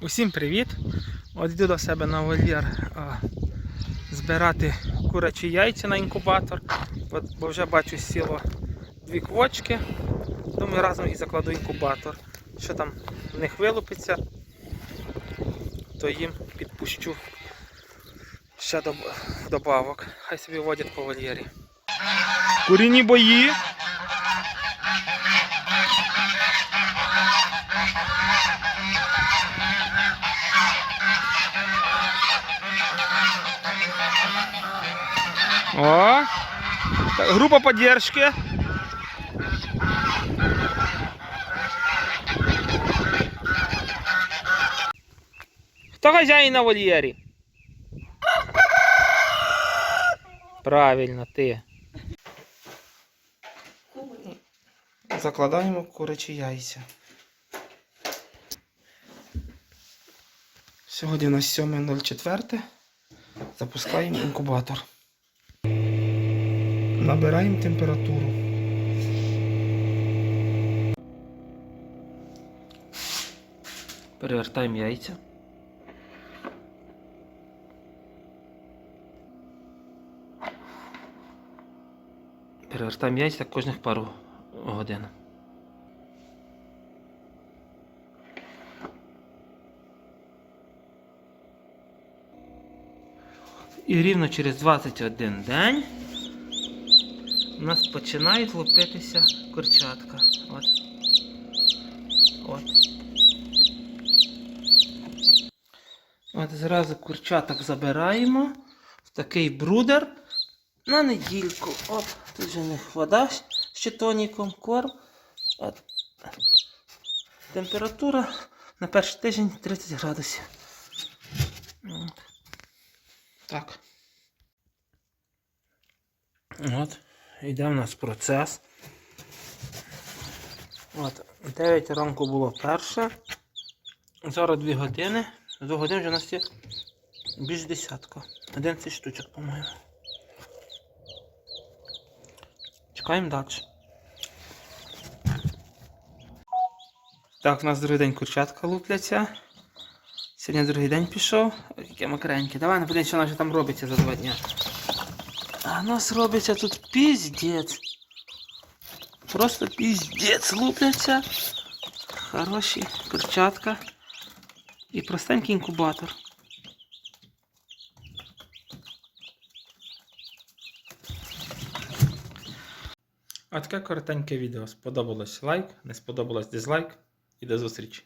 Усім привіт! От йду до себе на вольєр збирати курячі яйця на інкубатор, бо вже бачу сіло дві квочки. Думаю, разом і закладу інкубатор. Що там в них вилупиться, то їм підпущу ще доб- добавок. Хай собі водять по вольєрі. Куріні бої. О, так, группа поддержки. Хто хазяїн на вольєрі? Правильно, ти. Закладаємо курячі яйця. Сьогодні у нас 7.04. Запускаємо інкубатор. Набираємо температуру. Перевертаємо яйця. Перевертаємо яйця кожних пару годин. І рівно через 21 день у нас починають лупитися курчатка. От. От. От зразу курчаток забираємо в такий брудер на недільку. Оп, тут же в них вода з щитоніком, корм. От. Температура на перший тиждень 30 градусів. От. Так. От, йде у нас процес. От, 9 ранку було перше. Зараз 2 години. За 2 годин вже у нас є більш десятка. 11 штучок, по-моєму. Чекаємо далі. Так, у нас другий день курчатка лупляться. Сьогодні другий день пішов. Яке макреньке. Давай подивимося, що нас вже там робиться за два дні. А нас робиться тут піздець. Просто піздець лупляться. Хороші перчатка. І простенький інкубатор. А таке коротеньке відео. Сподобалось лайк, не сподобалось дизлайк. І до зустрічі.